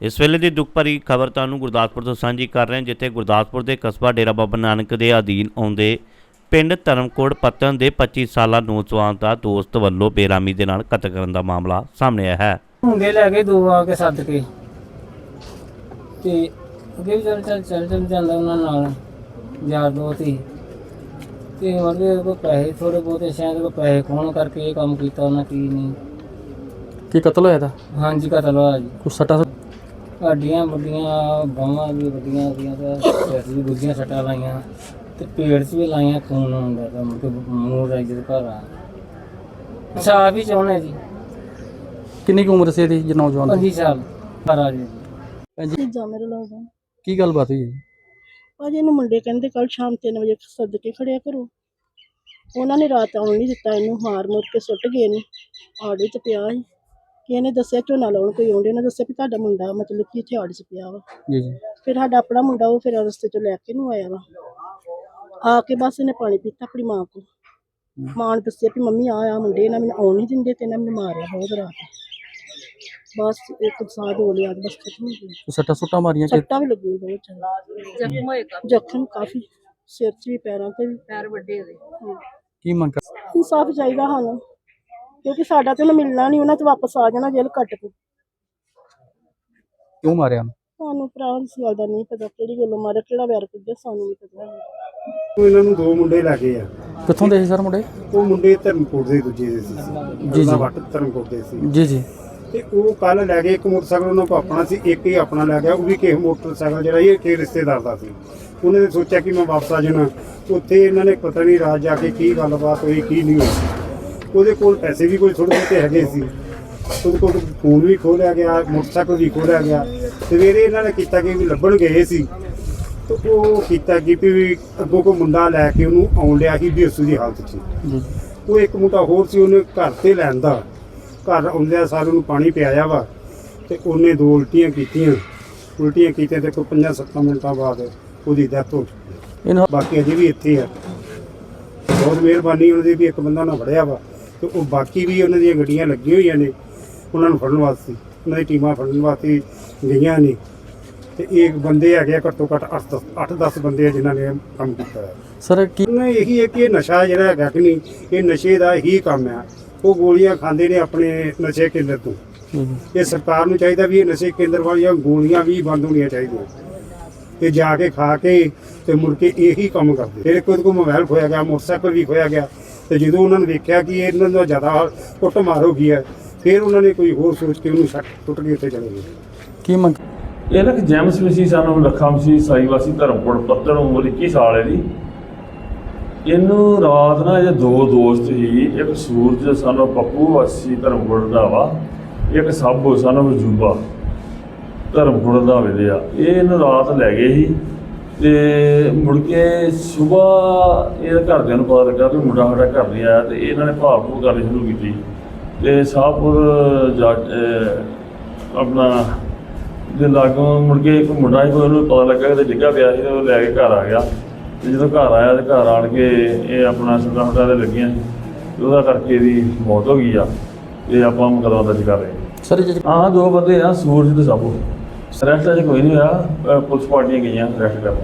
ਇਸ ਵੇਲੇ ਦੀ ਦੁੱਖ ਭਰੀ ਖਬਰ ਤੁਹਾਨੂੰ ਗੁਰਦਾਸਪੁਰ ਤੋਂ ਸਾਂਝੀ ਕਰ ਰਹੇ ਹਾਂ ਜਿੱਥੇ ਗੁਰਦਾਸਪੁਰ ਦੇ ਕਸਬਾ ਡੇਰਾ ਬਾਬਾ ਨਾਨਕ ਦੇ ਅਧੀਨ ਆਉਂਦੇ ਪਿੰਡ ਧਰਮਕੋਟ ਪੱਤਨ ਦੇ 25 ਸਾਲਾ ਨੌਜਵਾਨ ਦਾ ਦੋਸਤ ਵੱਲੋਂ ਬੇਰਾਮੀ ਦੇ ਨਾਲ ਕਤਲ ਕਰਨ ਦਾ ਮਾਮਲਾ ਸਾਹਮਣੇ ਆਇਆ ਹੈ। ਮੁੰਡੇ ਲੈ ਕੇ ਦੋ ਆ ਕੇ ਸੱਦ ਕੇ। ਤੇ ਅੱਗੇ ਵੀ ਚੱਲ ਚੱਲ ਚੱਲ ਚੱਲ ਜਾਂਦਾ ਉਹਨਾਂ ਨਾਲ ਯਾਰ ਦੋਸਤ ਹੀ। ਤੇ ਉਹਦੇ ਕੋਲ ਪੈਸੇ ਥੋੜੇ ਬਹੁਤੇ ਸ਼ਾਇਦ ਕੋ ਪੈਸੇ ਖੋਣ ਕਰਕੇ ਇਹ ਕੰਮ ਕੀਤਾ ਉਹਨਾਂ ਕੀ ਨਹੀਂ। ਕੀ ਕਤਲ ਹੋਇਆ ਦਾ ਹਾਂਜੀ ਕਤਲ ਹੋਇਆ ਜੀ। ਕੁਛ ਸੱਟਾ ਹੱਡੀਆਂ ਵੱਡੀਆਂ ਬਾਹਾਂ ਵੀ ਵੱਡੀਆਂ ਸੀਗੀਆਂ ਤੇ ਸਿਰ ਵੀ ਗੁੱਜੀਆਂ ਸੱਟਾਂ ਲਾਈਆਂ ਤੇ ਪੇਟ 'ਚ ਵੀ ਲਾਈਆਂ ਖੂਨ ਆਉਂਦਾ ਤਾਂ ਮੁੜ ਕੇ ਮੂੰਹ ਰਾਈ ਦੇ ਘਰ ਆ। ਸਾਫ਼ ਹੀ ਚਾਹੁੰਦੇ ਜੀ? ਕਿੰਨੀ ਕੁ ਉਮਰ ਸੀ ਇਹਦੀ ਜੇ ਨੌਜਵਾਨ ਦੀ? 25 ਸਾਲ ਘਰ ਆ ਜੀ। ਹਾਂਜੀ। ਚੀਜ਼ਾਂ ਮੇਰੇ ਲੱਗਦਾ ਕੀ ਗੱਲਬਾਤ ਹੋਈ? ਹੈ ਜੀ? ਭਾਜੀ ਇਹਨੂੰ ਮੁੰਡੇ ਕਹਿੰਦੇ ਕੱਲ ਸ਼ਾਮ 3 ਵਜੇ ਸੱਦ ਕੇ ਖੜਿਆ ਕਰੋ। ਉਹਨਾਂ ਨੇ ਰਾਤ ਆਉਣ ਨਹੀਂ ਦਿੱਤਾ ਇਹਨੂੰ ਮਾਰ ਮੁਰ ਕੇ ਸੁੱਟ ਗਏ ਨੇ। ਆੜੇ 'ਚ ਪਿਆ ਸੀ। ਇਹਨੇ ਦੱਸਿਆ ਝੋਨਾ ਲਾਉਣ ਕੋਈ ਆਉਂਦੇ ਨੇ ਦੱਸਿਆ ਵੀ ਤੁਹਾਡਾ ਮੁੰਡਾ ਮਤਲਬ ਕਿ ਇੱਥੇ ਆੜੇ 'ਚ ਪਿਆ ਵਾ। ਜੀ ਜੀ। ਫਿਰ ਸਾਡਾ ਆਪਣਾ ਮੁੰਡਾ ਉਹ ਫਿਰ ਰਸਤੇ 'ਚੋਂ ਲੈ ਕੇ ਨੂੰ ਆਇਆ ਵਾ। ਆ ਕੇ ਬਸ ਇਹਨੇ ਪਾਣੀ ਪੀਤਾ ਆਪਣੀ ਮਾਂ ਕੋਲ। ਮਾਂ ਨੇ ਦੱਸਿਆ ਵੀ ਮੰਮੀ ਆ ਆ ਮੁੰਡੇ ਇਹਨਾਂ ਮੈਨੂੰ ਆਉਣ ਨਹੀਂ ਦਿੰਦੇ ਤੇ ਇਹਨਾਂ ਮੈਨੂੰ ਮਾਰਿਆ ਬਹੁਤ ਰਾਤ। ਬਸ ਇੱਕ ਸਾਹ ਹੋ ਲਿਆ ਬਸ ਖਤਮ ਹੋ ਗਿਆ। ਸੱਟਾ ਸੁੱਟਾਂ ਮਾਰੀਆਂ ਕਿ ਸੱਟਾਂ ਵੀ ਲੱਗੀਆਂ ਬਹੁਤ ਜ਼ਿਆਦਾ। ਜ਼ਖਮ ਕਾਫੀ। ਸਿਰ 'ਚ ਵੀ ਪੈਰਾਂ ਤੇ ਵੀ। ਪੈਰ ਵੱਡੇ ਹੋਏ। ਕੀ ਮੰਗ ਕਰ ਇਨਸਾਫ ਚਾਹੀਦਾ ਸਾਨੂੰ। ਕਿਉਂਕਿ ਸਾਡਾ ਤੇ ਉਹਨੂੰ ਮਿਲਣਾ ਨਹੀਂ ਉਹਨਾਂ ਤੇ ਵਾਪਸ ਆ ਜਾਣਾ ਜੇਲ੍ਹ ਕੱਟ ਕੇ। ਕਿਉਂ ਮਾਰਿਆ? ਸਾਨੂੰ ਭਰਾ ਇਸ ਗੱਲ ਦਾ ਨਹੀਂ ਪਤਾ ਕਿਹੜੀ ਗੱਲੋਂ ਮਾਰਿਆ ਕਿਹੜਾ ਵੈਰ ਕੱਢਿਆ ਸਾਨੂੰ ਨਹੀਂ ਪਤਾ ਉਹ ਇਹਨਾਂ ਨੂੰ ਦੋ ਮੁੰਡੇ ਲੈ ਗਏ ਆ। ਕਿੱਥੋਂ ਦੇ ਸੀ ਸਰ ਮੁੰਡੇ? ਉਹ ਮੁੰਡੇ ਧਰਮਕੋਟ ਦੇ ਦੂਜੇ ਦੇ ਸੀ। ਜੀ। ਜੀ। ਵੱਟ ਧਰਮਕੋਟ ਦੇ ਸੀ। ਜੀ ਜੀ। ਤੇ ਉਹ ਕੱਲ ਲੈ ਗਏ ਇੱਕ ਮੋਟਰਸਾਈਕਲ ਉਹਨਾਂ ਕੋਲ ਆਪਣਾ ਸੀ ਇੱਕ ਹੀ ਆਪਣਾ ਲੈ ਗਿਆ ਉਹ ਵੀ ਕਿਸੇ ਮੋਟਰਸਾਈਕਲ ਜਿਹੜਾ ਇਹ ਕਿਸੇ ਰਿਸ਼ਤੇਦਾਰ ਦਾ ਸੀ। ਉਹਨੇ ਸੋਚਿਆ ਕਿ ਮੈਂ ਵਾਪਸ ਆ ਜਾਣਾ। ਉੱਥੇ ਇਹਨਾਂ ਨੇ ਪਤਾ ਨਹੀਂ ਰਾਤ ਜਾ ਕੇ ਕੀ ਗੱਲਬਾਤ ਹੋਈ ਕੀ ਨਹੀਂ ਹੋਈ। ਉਹਦੇ ਕੋਲ ਪੈਸੇ ਵੀ ਕੋਈ ਥੋੜੇ ਬਹੁਤੇ ਹੈਗੇ ਸੀ। ਉਹਦੇ ਕੋਲ ਫੋਨ ਵੀ ਖੋਲਿਆ ਗਿਆ ਮੋਟਰਸਾਈਕਲ ਵੀ ਖੋਲਿਆ ਗਿਆ। ਸਵੇਰੇ ਇਹਨਾਂ ਨੇ ਕੀਤਾ ਕਿ ਵੀ ਲੱਭਣ ਗਏ ਸੀ। ਤੇ ਉਹ ਕੀਤਾ ਕਿ ਵੀ ਅੱਗੋਂ ਕੋ ਮੁੰਡਾ ਲੈ ਕੇ ਉਹਨੂੰ ਆਉਣ ਲਿਆ ਸੀ ਬੇਸੂ ਦੀ ਹਾਲਤ 'ਚ। ਉਹ ਇੱਕ ਮੁੰਡਾ ਹੋਰ ਸੀ ਉਹਨੇ ਘਰ ਤੇ ਲੈਂਦਾ ਘਰ ਆਉਂਦਿਆਂ ਸਾਰਿਆਂ ਨੂੰ ਪਾਣੀ ਪਿਆਇਆ ਵਾ ਤੇ ਉਹਨੇ ਦੋ ਉਲਟੀਆਂ ਕੀਤੀਆਂ। ਉਲਟੀਆਂ ਕੀਤੀਆਂ ਤੇ ਕੋਈ 5-7 ਮਿੰਟਾਂ ਬਾਅਦ ਉਹਦੀ ਡੈਥ ਹੋ ਇਹਨੂੰ ਬਾਕੀ ਅਜੇ ਵੀ ਇੱਥੇ ਆ ਬਹੁਤ ਮਿਹਰਬਾਨੀ ਉਹਨਾਂ ਦੀ ਵੀ ਇੱਕ ਬੰਦਾ ਉਹਨਾਂ ਫੜਿਆ ਵਾ। ਤੇ ਉਹ ਬਾਕੀ ਵੀ ਉਹਨਾਂ ਦੀਆਂ ਗੱਡੀਆਂ ਲੱਗੀਆਂ ਹੋਈਆਂ ਨੇ ਉਹਨਾਂ ਨੂੰ ਫੜਨ ਵਾਸਤੇ। ਉਹਨਾਂ ਦੀ ਟੀਮਾਂ ਫੜਨ ਵਾਸਤੇ ਗਈਆਂ ਨੇ। ਤੇ ਇਹ ਬੰਦੇ ਹੈਗੇ ਆ ਘੱਟੋ ਘੱਟ 8-10 ਬੰਦੇ ਆ ਜਿਨ੍ਹਾਂ ਨੇ ਇਹ ਕੰਮ ਕੀਤਾ ਹੈ ਸਰ ਕੀ ਉਹਨਾਂ ਇਹੀ ਹੈ ਕਿ ਇਹ ਨਸ਼ਾ ਜਿਹੜਾ ਹੈਗਾ ਕਿ ਨਹੀਂ ਇਹ ਨਸ਼ੇ ਦਾ ਹੀ ਕੰਮ ਹੈ ਉਹ ਗੋਲੀਆਂ ਖਾਂਦੇ ਨੇ ਆਪਣੇ ਨਸ਼ੇ ਕੇਂਦਰ ਤੋਂ। ਇਹ ਸਰਕਾਰ ਨੂੰ ਚਾਹੀਦਾ ਵੀ ਇਹ ਨਸ਼ੇ ਕੇਂਦਰ ਵਾਲੀਆਂ ਗੋਲੀਆਂ ਵੀ ਬੰਦ ਹੋਣੀਆਂ ਚਾਹੀਦੀਆਂ। ਤੇ ਜਾ ਕੇ ਖਾ ਕੇ ਤੇ ਮੁੜ ਕੇ ਇਹੀ ਕੰਮ ਕਰਦੇ। ਫਿਰ ਕੋਈ ਕੋ ਮੋਬਾਈਲ ਖੋਇਆ ਗਿਆ ਮੋਟਰਸਾਈਕਲ ਵੀ ਖੋਇਆ ਗਿਆ। ਤੇ ਜਦੋਂ ਉਹਨਾਂ ਨੇ ਵੇਖਿਆ ਕਿ ਇਹਨਾਂ ਦਾ ਜ਼ਿਆਦਾ ਕੁੱਟ ਮਾਰ ਹੋ ਗਈ ਹੈ ਫਿਰ ਉਹਨਾਂ ਨੇ ਕੋਈ ਹੋਰ ਸੋਚ ਕੇ ਉਹਨੂੰ ਟੁੱਟ ਕੇ ਉੱਥੇ ਚਲੇ ਗਏ। ਕੀ ਮੰਗ? ਇਹ ਕਿ ਜੈਮਸ ਮਸੀਹ ਸਾਨੂੰ ਲੱਖਾਂ ਮਸੀਹ ਸਾਈਵਾਸੀ ਧਰਮਪੁਰ ਪੱਤਣ ਉਮਰ 21 ਸਾਲ ਹੈ ਦੀ ਇਹਨੂੰ ਰਾਤ ਨਾ ਇਹ ਦੋ ਦੋਸਤ ਸੀ ਇੱਕ ਸੂਰਜ ਸਾਨੂੰ ਪੱਪੂ ਵਾਸੀ ਧਰਮਪੁਰ ਦਾ ਵਾ ਇੱਕ ਸਾਬੋ ਸਾਨੂੰ ਜੂਬਾ ਧਰਮਪੁਰ ਦਾ ਵੇਲੇ ਆ ਇਹ ਇਹਨੂੰ ਰਾਤ ਲੈ ਗਏ ਸੀ। ਤੇ ਮੁੜ ਕੇ ਸਵੇਰ ਇਹ ਘਰਦਿਆਂ ਨੂੰ ਪਤਾ ਲੱਗਾ ਵੀ ਮੁੰਡਾ ਸਾਡਾ ਘਰ ਨਹੀਂ ਆਇਆ ਤੇ ਇਹਨਾਂ ਨੇ ਭਾਲ ਭੂਲ ਕਰਨੀ ਸ਼ੁਰੂ ਕੀਤੀ। ਤੇ ਸਾਹਪੁਰ ਜਾ ਆਪਣਾ ਦੇ ਲਾਗੋਂ ਮੁੜ ਕੇ ਇੱਕ ਮੁੰਡਾ ਸੀ ਉਹਨੂੰ ਪਤਾ ਲੱਗਾ ਕਿ ਡਿੱਗਾ ਪਿਆ ਸੀ ਤੇ ਉਹ ਲੈ ਕੇ ਘਰ ਆ ਗਿਆ। ਤੇ ਜਦੋਂ ਘਰ ਆਇਆ ਤੇ ਘਰ ਆਣ ਕੇ ਇਹ ਆਪਣਾ ਸਦਾ ਹੁੰਦਾ ਤੇ ਲੱਗੀਆਂ। ਉਹਦਾ ਕਰਕੇ ਇਹਦੀ ਮੌਤ ਹੋ ਗਈ ਆ। ਇਹ ਆਪਾਂ ਮੁਕਦਮਾ ਦਰਜ ਕਰ ਰਹੇ ਹਾਂ। ਸਰ ਜੀ ਆਹ ਦੋ ਬੰਦੇ ਆ ਸੂਰਜ ਤੇ ਸਾਬੂ। ਰੈਸਟ ਅਜੇ ਕੋਈ ਨਹੀਂ ਹੋਇਆ ਅਹ ਪੁਲਿਸ ਪਾਰਟੀਆਂ ਗਈਆਂ ਰੈਸਟ ਕਰਨ